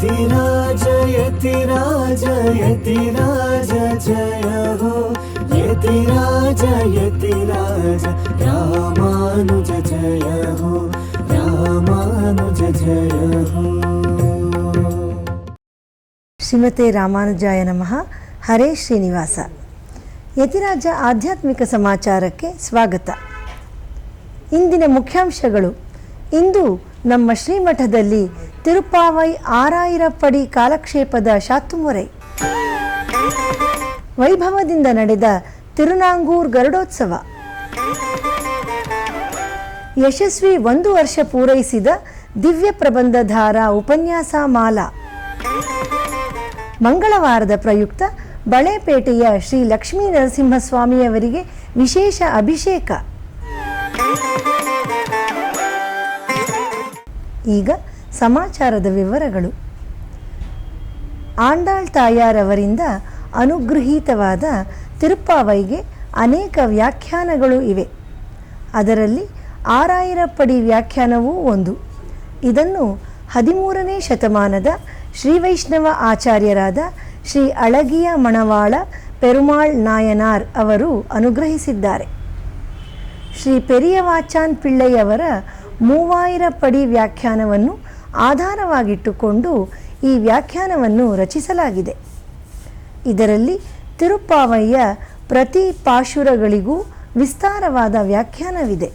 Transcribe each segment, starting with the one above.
ಯತಿರಾಜ ಜಯ ರಾಮಾನುಜ ಶ್ರೀಮತೆ ರಾಮಾನುಜಾಯ ನಮಃ. ಹರೇ ಶ್ರೀನಿವಾಸ. ಯತಿರಾಜ ಆಧ್ಯಾತ್ಮಿಕ ಸಮಾಚಾರಕ್ಕೆ ಸ್ವಾಗತ. ಇಂದಿನ ಮುಖ್ಯಾಂಶಗಳು. ಇಂದು ನಮ್ಮ ಶ್ರೀಮಠದಲ್ಲಿ ತಿರುಪಾವೈ ಆರಾಯಿರಪ್ಪಡಿ ಕಾಲಕ್ಷೇಪದ ಶಾತುಮೊರೆ. ವೈಭವದಿಂದ ನಡೆದ ತಿರುನಾಂಗೂರ್ ಗರುಡೋತ್ಸವ. ಯಶಸ್ವಿ ಒಂದು ವರ್ಷ ಪೂರೈಸಿದ ದಿವ್ಯ ಪ್ರಬಂಧಧಾರ ಉಪನ್ಯಾಸ ಮಾಲಾ. ಮಂಗಳವಾರದ ಪ್ರಯುಕ್ತ ಬಳೆಪೇಟೆಯ ಶ್ರೀ ಲಕ್ಷ್ಮೀ ನರಸಿಂಹಸ್ವಾಮಿಯವರಿಗೆ ವಿಶೇಷ ಅಭಿಷೇಕ. ಈಗ ಸಮಾಚಾರದ ವಿವರಗಳು. ಆಂಡಾಳ್ ತಾಯಾರವರಿಂದ ಅನುಗೃಹೀತವಾದ ತಿರುಪ್ಪಾವೈಗೆ ಅನೇಕ ವ್ಯಾಖ್ಯಾನಗಳು ಇವೆ. ಅದರಲ್ಲಿ ಆರಾಯಿರಪ್ಪಡಿ ವ್ಯಾಖ್ಯಾನವೂ ಒಂದು. ಇದನ್ನು ಹದಿಮೂರನೇ ಶತಮಾನದ ಶ್ರೀ ವೈಷ್ಣವ ಆಚಾರ್ಯರಾದ ಶ್ರೀ ಅಳಗಿಯ ಮಣವಾಳ ಪೆರುಮಾಳ್ ನಾಯನಾರ್ ಅವರು ಅನುಗ್ರಹಿಸಿದ್ದಾರೆ. ಶ್ರೀ ಪೆರಿಯವಾಚಾನ್ ಪಿಳ್ಳೆಯವರ ಮೂವಾಯಿರ ಪಡಿ ವ್ಯಾಖ್ಯಾನವನ್ನು ಆಧಾರವಾಗಿಟ್ಟುಕೊಂಡು ಈ ವ್ಯಾಖ್ಯಾನವನ್ನು ರಚಿಸಲಾಗಿದೆ. ಇದರಲ್ಲಿ ತಿರುಪ್ಪಾವಯ್ಯ ಪ್ರತಿ ಪಾಶುರಗಳಿಗೂ ವಿಸ್ತಾರವಾದ ವ್ಯಾಖ್ಯಾನವಿದೆ.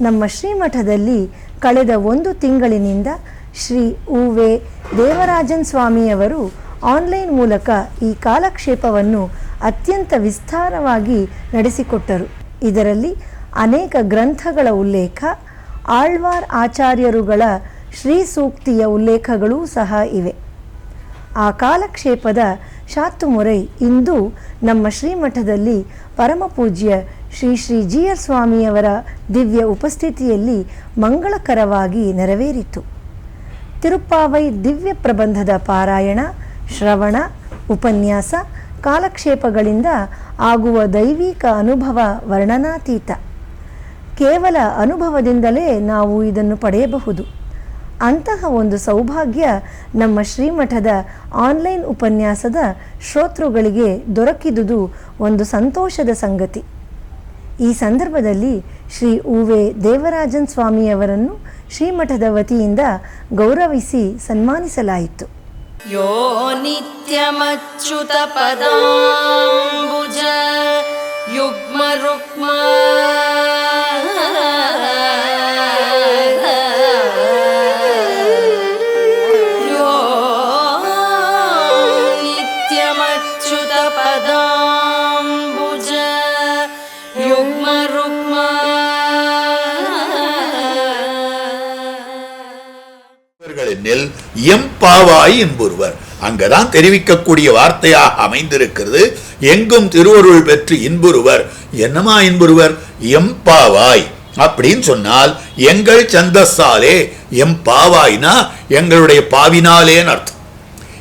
ನಮ್ಮ ಶ್ರೀಮಠದಲ್ಲಿ ಕಳೆದ ಒಂದು ತಿಂಗಳಿನಿಂದ ಶ್ರೀ ಉವೆ ದೇವರಾಜನ್ ಸ್ವಾಮಿಯವರು ಆನ್ಲೈನ್ ಮೂಲಕ ಈ ಕಾಲಕ್ಷೇಪವನ್ನು ಅತ್ಯಂತ ವಿಸ್ತಾರವಾಗಿ ನಡೆಸಿಕೊಟ್ಟರು. ಇದರಲ್ಲಿ ಅನೇಕ ಗ್ರಂಥಗಳ ಉಲ್ಲೇಖ ಆಳ್ವಾರ್ ಆಚಾರ್ಯರುಗಳ ಶ್ರೀ ಸೂಕ್ತಿಯ ಉಲ್ಲೇಖಗಳೂ ಸಹ ಇವೆ. ಆ ಕಾಲಕ್ಷೇಪದ ಶಾತುಮೊರೈ ಇಂದು ನಮ್ಮ ಶ್ರೀಮಠದಲ್ಲಿ ಪರಮಪೂಜ್ಯ ಶ್ರೀ ಶ್ರೀ ಜಿ ಆರ್ ಸ್ವಾಮಿಯವರ ದಿವ್ಯ ಉಪಸ್ಥಿತಿಯಲ್ಲಿ ಮಂಗಳಕರವಾಗಿ ನೆರವೇರಿತು. ತಿರುಪ್ಪಾವೈ ದಿವ್ಯ ಪ್ರಬಂಧದ ಪಾರಾಯಣ, ಶ್ರವಣ, ಉಪನ್ಯಾಸ, ಕಾಲಕ್ಷೇಪಗಳಿಂದ ಆಗುವ ದೈವಿಕ ಅನುಭವ ವರ್ಣನಾತೀತ. ಕೇವಲ ಅನುಭವದಿಂದಲೇ ನಾವು ಇದನ್ನು ಪಡೆಯಬಹುದು. ಅಂತಹ ಒಂದು ಸೌಭಾಗ್ಯ ನಮ್ಮ ಶ್ರೀಮಠದ ಆನ್ಲೈನ್ ಉಪನ್ಯಾಸದ ಶ್ರೋತೃಗಳಿಗೆ ದೊರಕಿದುದು ಒಂದು ಸಂತೋಷದ ಸಂಗತಿ. ಈ ಸಂದರ್ಭದಲ್ಲಿ ಶ್ರೀ ಉವೆ ದೇವರಾಜನ್ ಸ್ವಾಮಿಯವರನ್ನು ಶ್ರೀಮಠದ ವತಿಯಿಂದ ಗೌರವಿಸಿ ಸನ್ಮಾನಿಸಲಾಯಿತು. यो नित्यमच्युतपदाम्बुज युग्मरुक्म यो नित्यमच्युतपदाम्बुज युग्मरुक्म இவர்களில் எம்பாவாய் என்பொருவர் அங்கதான் தெரிவிக்கக்கூடிய வார்த்தையாக அமைந்திருக்கிறது எங்கும் திருவருள் பெற்று இன்புருவர் என்னமா இன்புருவர் எம்பாவாய் அப்படின்னு சொன்னால் எங்கள் சந்தஸ்ஸாலே எம்பாவாய்னா எங்களுடைய பாவினாலேன்னு அர்த்தம்.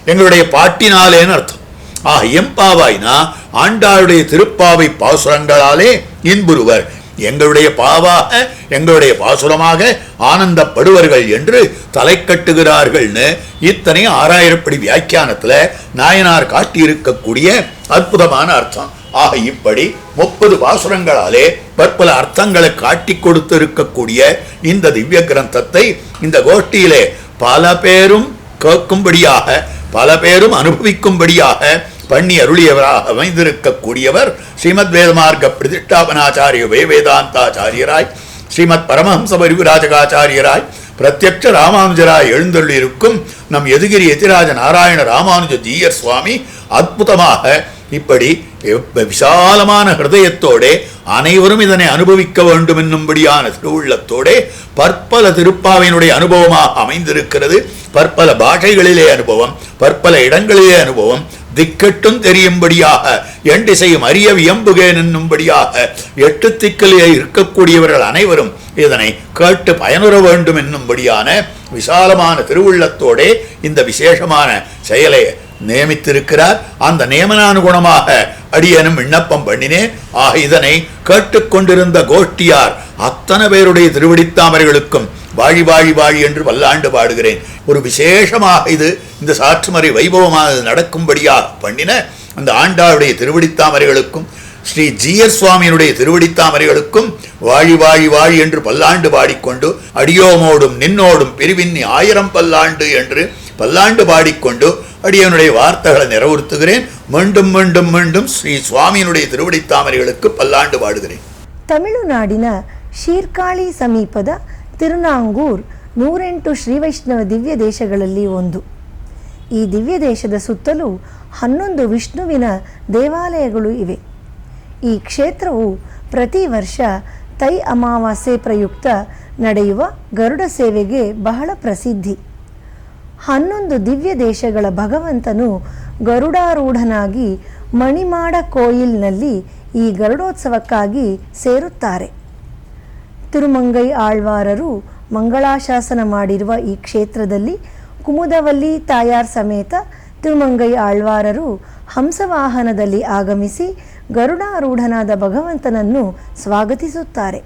எங்களுடைய பாட்டினாலேன்னு அர்த்தம். ஆக எம்பாவாய்னா ஆண்டாளுடைய திருப்பாவை பாசுரங்களாலே இன்புருவர் எங்களுடைய பாவாக எங்களுடைய பாசுரமாக ஆனந்தப்படுவர்கள் என்று தலை கட்டுகிறார்கள்னு இத்தனை ஆறாயிரப்படி வியாக்கியானத்தில் நாயனார் காட்டியிருக்கக்கூடிய அற்புதமான அர்த்தம். ஆக இப்படி முப்பது பாசுரங்களாலே பற்பல அர்த்தங்களை காட்டி கொடுத்திருக்கக்கூடிய இந்த திவ்ய கிரந்தத்தை இந்த கோஷ்டியிலே பல பேரும் கேட்கும்படியாக பல பேரும் அனுபவிக்கும்படியாக பண்ணி அருளியவராக அமைந்திருக்கக்கூடியவர் ஸ்ரீமத் வேதமார்க்க பிரதிஷ்டாபனாச்சாரிய வேதாந்தாச்சாரியராய் ஸ்ரீமத் பரமஹம்ச பரிவிராஜகாச்சாரியராய் பிரத்யட்ச ராமானுஜராய் எழுந்தள்ளிருக்கும் நம் எதுகிரி எதிராஜ நாராயண ராமானுஜ ஜீயர் சுவாமி அற்புதமாக இப்படி விசாலமான ஹிருதயத்தோடே அனைவரும் இதனை அனுபவிக்க வேண்டும் என்னும்படியான திருவுள்ளத்தோடே பற்பல திருப்பாவினுடைய அனுபவமாக அமைந்திருக்கிறது. பற்பல பாஷைகளிலே அனுபவம் பற்பல இடங்களிலே அனுபவம் திக்கெட்டும் தெரியும்படியாக என் திசையும் அறிய வியம்புகேன் என்னும்படியாக எட்டு திக்கிலே இருக்கக்கூடியவர்கள் அனைவரும் இதனை கேட்டு பயனுற வேண்டும் என்னும்படியான விசாலமான திருவுள்ளத்தோடே இந்த விசேஷமான செயலை நியமித்திருக்கிறார். அந்த நியமனானுகுணமாக அடியனும் விண்ணப்பம் பண்ணினேன் ஆக இதனை கேட்டுக்கொண்டிருந்த கோஷ்டியார் அத்தனை பேருடைய திருவடித்தாமரைகளுக்கும் வாழி வாழி வாழி என்று பல்லாண்டு பாடுகிறேன். ஒரு விசேஷமாக இது இந்த சாற்றுமறை வைபவமாக நடக்கும்படியாக பண்ணின அந்த ஆண்டாளுடைய திருவடித்தாமரைகளுக்கும் ஸ்ரீ ஜிஎஸ் சுவாமியினுடைய திருவடித்தாமரைகளுக்கும் வாழி வாழி வாழி என்று பல்லாண்டு பாடிக்கொண்டு அடியோமோடும் நின்னோடும் பிரிவின்னி ஆயிரம் பல்லாண்டு என்று பல்லாண்டு பாடிக்கொண்டு அடியனுடைய வார்த்தைகளை நிறைவுறுத்துகிறேன் மீண்டும் மீண்டும் மீண்டும் ஸ்ரீ சுவாமியினுடைய திருவடித்தாமரைகளுக்கு பல்லாண்டு பாடுகிறேன் ತಮಿಳುನಾಡಿನ ಶೀರ್ಕಾಳಿ ಸಮೀಪದ ತಿರುನಾಂಗೂರ್ ನೂರೆಂಟು ಶ್ರೀವೈಷ್ಣವ ದಿವ್ಯ ದೇಶಗಳಲ್ಲಿ ಒಂದು ಈ ದಿವ್ಯ ದೇಶದ ಸುತ್ತಲೂ ಹನ್ನೊಂದು ವಿಷ್ಣುವಿನ ದೇವಾಲಯಗಳು ಇವೆ ಈ ಕ್ಷೇತ್ರವು ಪ್ರತಿ ವರ್ಷ ತೈ ಅಮಾವಾಸ್ಯೆ ಪ್ರಯುಕ್ತ ನಡೆಯುವ ಗರುಡ ಸೇವೆಗೆ ಬಹಳ ಪ್ರಸಿದ್ಧಿ ಹನ್ನೊಂದು ದಿವ್ಯ ದೇಶಗಳ ಭಗವಂತನು ಗರುಡಾರೂಢನಾಗಿ ಮಣಿಮಾಡ ಕೋಯಿಲ್ನಲ್ಲಿ ಈ ಗರುಡೋತ್ಸವಕ್ಕಾಗಿ ಸೇರುತ್ತಾರೆ. ತಿರುಮಂಗೈ ಆಳ್ವಾರರು ಮಂಗಳಾಶಾಸನ ಮಾಡಿರುವ ಈ ಕ್ಷೇತ್ರದಲ್ಲಿ ಕುಮುದವಲ್ಲಿ ತಾಯಾರ್ ಸಮೇತ ತಿರುಮಂಗೈ ಆಳ್ವಾರರು ಹಂಸವಾಹನದಲ್ಲಿ ಆಗಮಿಸಿ ಗರುಡಾರೂಢನಾದ ಭಗವಂತನನ್ನು ಸ್ವಾಗತಿಸುತ್ತಾರೆ.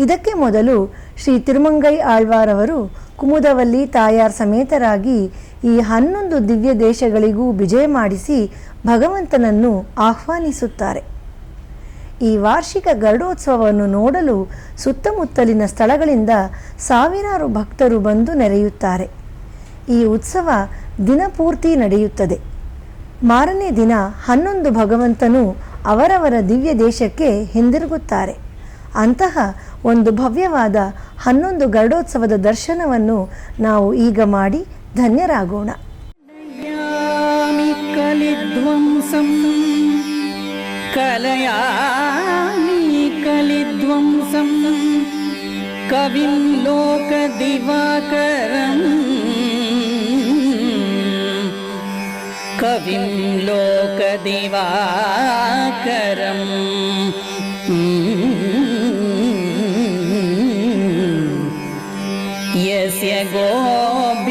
ಇದಕ್ಕೆ ಮೊದಲು ಶ್ರೀ ತಿರುಮಂಗೈ ಆಳ್ವಾರವರು ಕುಮುದವಲ್ಲಿ ತಾಯಾರ್ ಸಮೇತರಾಗಿ ಈ ಹನ್ನೊಂದು ದಿವ್ಯ ದೇಶಗಳಿಗೂ ವಿಜಯ ಮಾಡಿಸಿ ಭಗವಂತನನ್ನು ಆಹ್ವಾನಿಸುತ್ತಾರೆ. ಈ ವಾರ್ಷಿಕ ಗರುಡೋತ್ಸವವನ್ನು ನೋಡಲು ಸುತ್ತಮುತ್ತಲಿನ ಸ್ಥಳಗಳಿಂದ ಸಾವಿರಾರು ಭಕ್ತರು ಬಂದು ನೆರೆಯುತ್ತಾರೆ. ಈ ಉತ್ಸವ ದಿನಪೂರ್ತಿ ನಡೆಯುತ್ತದೆ. ಮಾರನೇ ದಿನ ಹನ್ನೊಂದು ಭಗವಂತನು ಅವರವರ ದಿವ್ಯ ದೇಶಕ್ಕೆ ಹಿಂದಿರುಗುತ್ತಾರೆ. ಅಂತಹ ಒಂದು ಭವ್ಯವಾದ ಹನ್ನೊಂದು ಗರುಡೋತ್ಸವದ ದರ್ಶನವನ್ನು ನಾವು ಈಗ ಮಾಡಿ ಧನ್ಯರಾಗೋಣ कलयामि कलिध्वंसं कलयामि कलिध्वंसं कविं लोकदिवाकरम् कविं लोकदिवाकरम् യസ്യ ഗോഭിപ്രകാശാഭിः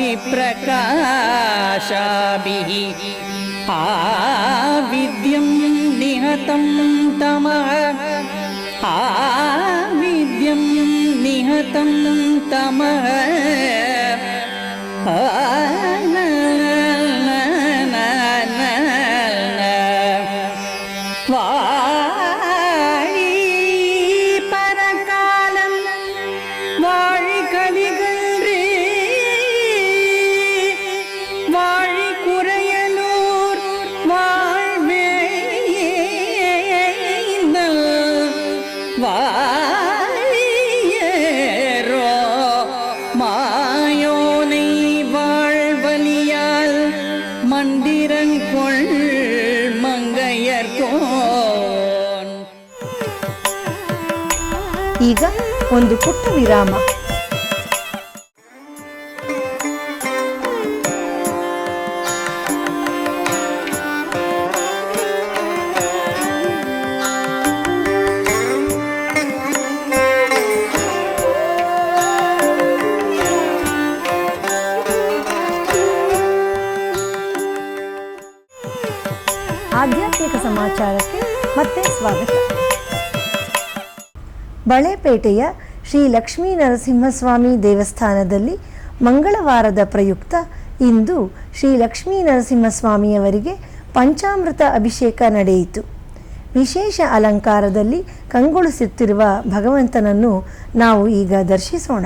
ആവിദ്യം നിഹതം തമഃ ആവിദ്യം നിഹതം തമഃ ആ ಒಂದು ಪುಟ್ಟ ವಿರಾಮ. ಆಧ್ಯಾತ್ಮಿಕ ಸಮಾಚಾರಕ್ಕೆ ಮತ್ತೆ ಸ್ವಾಗತ. ಬಳೆಪೇಟೆಯ ಶ್ರೀ ಲಕ್ಷ್ಮೀ ನರಸಿಂಹಸ್ವಾಮಿ ದೇವಸ್ಥಾನದಲ್ಲಿ ಮಂಗಳವಾರದ ಪ್ರಯುಕ್ತ ಇಂದು ಶ್ರೀ ಲಕ್ಷ್ಮೀ ನರಸಿಂಹಸ್ವಾಮಿಯವರಿಗೆ ಪಂಚಾಮೃತ ಅಭಿಷೇಕ ನಡೆಯಿತು. ವಿಶೇಷ ಅಲಂಕಾರದಲ್ಲಿ ಕಂಗೊಳಿಸುತ್ತಿರುವ ಭಗವಂತನನ್ನು ನಾವು ಈಗ ದರ್ಶಿಸೋಣ.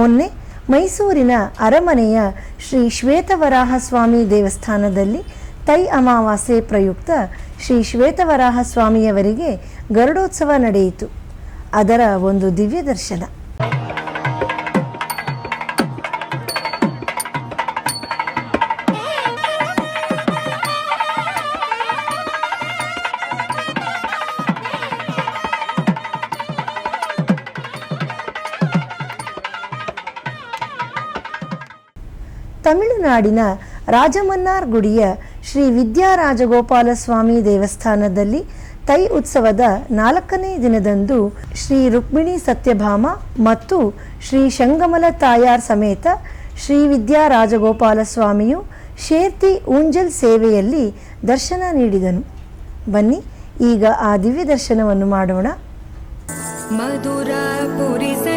ಮೊನ್ನೆ ಮೈಸೂರಿನ ಅರಮನೆಯ ಶ್ರೀ ಶ್ವೇತವರಾಹ ಸ್ವಾಮಿ ದೇವಸ್ಥಾನದಲ್ಲಿ ತೈ ಅಮಾವಾಸ್ಯೆ ಪ್ರಯುಕ್ತ ಶ್ರೀ ಶ್ವೇತವರಾಹ ಸ್ವಾಮಿಯವರಿಗೆ ಗರುಡೋತ್ಸವ ನಡೆಯಿತು. ಅದರ ಒಂದು ದಿವ್ಯ ದರ್ಶನ ತಮಿಳುನಾಡಿನ ರಾಜಮನ್ನಾರ್ಗುಡಿಯ ಶ್ರೀ ವಿದ್ಯಾರಾಜಗೋಪಾಲ ಸ್ವಾಮಿ ದೇವಸ್ಥಾನದಲ್ಲಿ ತೈ ಉತ್ಸವದ ನಾಲ್ಕನೇ ದಿನದಂದು ಶ್ರೀ ರುಕ್ಮಿಣಿ ಸತ್ಯಭಾಮ ಮತ್ತು ಶ್ರೀ ಶಂಗಮಲ ತಾಯಾರ್ ಸಮೇತ ಶ್ರೀ ವಿದ್ಯಾರಾಜಗೋಪಾಲ ಸ್ವಾಮಿಯು ಶೇರ್ತಿ ಊಂಜಲ್ ಸೇವೆಯಲ್ಲಿ ದರ್ಶನ ನೀಡಿದನು. ಬನ್ನಿ, ಈಗ ಆ ದಿವ್ಯ ದರ್ಶನವನ್ನು ಮಾಡೋಣ. ಮಧುರ ಪುರಿಸೆ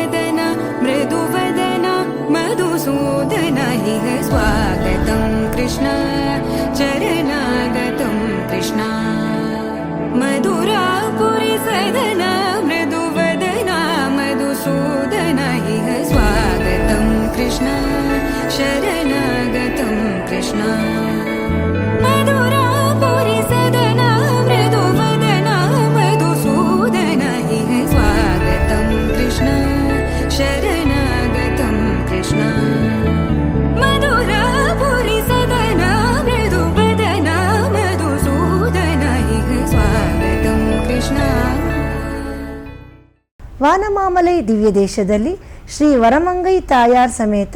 ದಿವ್ಯ ದೇಶದಲ್ಲಿ ಶ್ರೀ ವರಮಂಗೈ ತಾಯಾರ್ ಸಮೇತ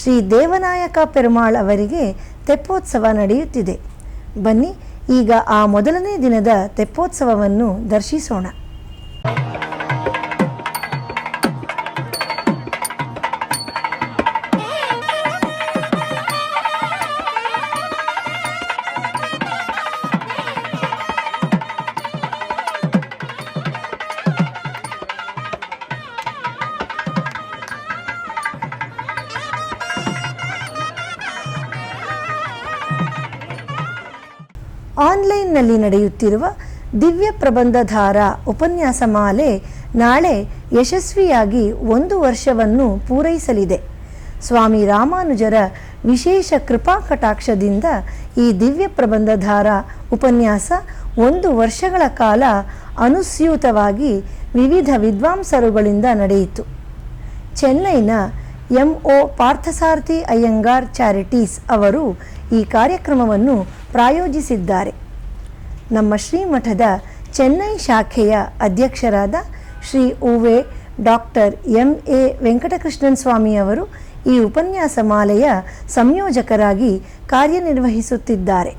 ಶ್ರೀ ದೇವನಾಯಕ ಪೆರುಮಾಳ್ ಅವರಿಗೆ ತೆಪ್ಪೋತ್ಸವ ನಡೆಯುತ್ತಿದೆ. ಬನ್ನಿ, ಈಗ ಆ ಮೊದಲನೇ ದಿನದ ತೆಪ್ಪೋತ್ಸವವನ್ನು ದರ್ಶಿಸೋಣ. ಆನ್ಲೈನ್ನಲ್ಲಿ ನಡೆಯುತ್ತಿರುವ ದಿವ್ಯ ಪ್ರಬಂಧಧಾರ ಉಪನ್ಯಾಸ ಮಾಲೆ ನಾಳೆ ಯಶಸ್ವಿಯಾಗಿ ಒಂದು ವರ್ಷವನ್ನು ಪೂರೈಸಲಿದೆ. ಸ್ವಾಮಿ ರಾಮಾನುಜರ ವಿಶೇಷ ಕೃಪಾ ಕಟಾಕ್ಷದಿಂದ ಈ ದಿವ್ಯ ಪ್ರಬಂಧಧಾರ ಉಪನ್ಯಾಸ ಒಂದು ವರ್ಷಗಳ ಕಾಲ ಅನುಸ್ಯೂತವಾಗಿ ವಿವಿಧ ವಿದ್ವಾಂಸರುಗಳಿಂದ ನಡೆಯಿತು. ಚೆನ್ನೈನ M O Parthasarathy Iyengar charities ಅವರು ಈ ಕಾರ್ಯಕ್ರಮವನ್ನು ಪ್ರಾಯೋಜಿಸಿದ್ದಾರೆ. ನಮ್ಮ ಶ್ರೀಮಠದ ಚೆನ್ನೈ ಶಾಖೆಯ ಅಧ್ಯಕ್ಷರಾದ ಶ್ರೀ ಉವೆ ಡಾಕ್ಟರ್ ಎಂ ಎ ವೆಂಕಟಕೃಷ್ಣನ್ ಸ್ವಾಮಿಯವರು ಈ ಉಪನ್ಯಾಸ ಮಾಲೆಯ ಸಂಯೋಜಕರಾಗಿ ಕಾರ್ಯನಿರ್ವಹಿಸುತ್ತಿದ್ದಾರೆ.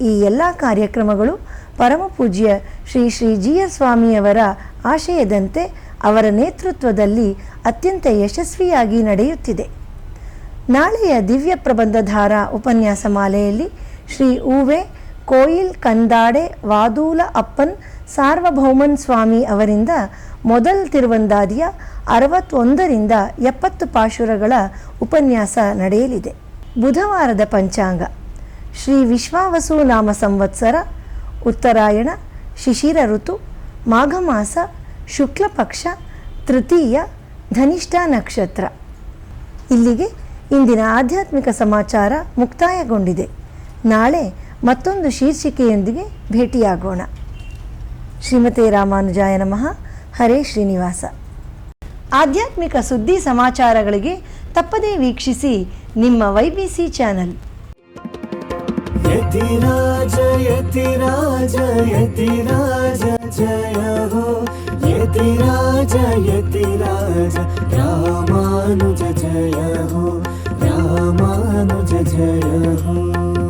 ಈ ಎಲ್ಲ ಕಾರ್ಯಕ್ರಮಗಳು ಪರಮಪೂಜ್ಯ ಶ್ರೀ ಶ್ರೀ ಜಿ ಎಸ್ ಸ್ವಾಮಿಯವರ ಆಶಯದಂತೆ ಅವರ ನೇತೃತ್ವದಲ್ಲಿ ಅತ್ಯಂತ ಯಶಸ್ವಿಯಾಗಿ ನಡೆಯುತ್ತಿದೆ. ನಾಳೆಯ ದಿವ್ಯ ಪ್ರಬಂಧಧಾರ ಉಪನ್ಯಾಸ ಮಾಲೆಯಲ್ಲಿ ಶ್ರೀ ಉವೆ ಕೋಯಿಲ್ ಕಂದಾಡೆ ವಾದೂಲ ಅಪ್ಪನ್ ಸಾರ್ವಭೌಮನ್ ಸ್ವಾಮಿ ಅವರಿಂದ ಮೊದಲ್ ತಿರುವಂದಾದಿಯ ಅರವತ್ತೊಂದರಿಂದ ಎಪ್ಪತ್ತು ಪಾಶುರಗಳ ಉಪನ್ಯಾಸ ನಡೆಯಲಿದೆ. ಬುಧವಾರದ ಪಂಚಾಂಗ. ಶ್ರೀ ವಿಶ್ವಾವಸು ನಾಮ ಸಂವತ್ಸರ, ಉತ್ತರಾಯಣ, ಶಿಶಿರ ಋತು ಮಾಘಮಾಸ ಶುಕ್ಲ ಪಕ್ಷ ತೃತೀಯ, ಧನಿಷ್ಠ ನಕ್ಷತ್ರ. ಇಲ್ಲಿಗೆ ಇಂದಿನ ಆಧ್ಯಾತ್ಮಿಕ ಸಮಾಚಾರ ಮುಕ್ತಾಯಗೊಂಡಿದೆ. ನಾಳೆ ಮತ್ತೊಂದು ಶೀರ್ಷಿಕೆಯೊಂದಿಗೆ ಭೇಟಿಯಾಗೋಣ. ಶ್ರೀಮತಿ ರಾಮಾನುಜಾಯ ನಮಃ. ಹರೇ ಶ್ರೀನಿವಾಸ. ಆಧ್ಯಾತ್ಮಿಕ ಸುದ್ದಿ ಸಮಾಚಾರಗಳಿಗೆ ತಪ್ಪದೇ ವೀಕ್ಷಿಸಿ ನಿಮ್ಮ Y B C channel Yati Raja Yati Raja Ramanuja जय हो रामानुज जय हो।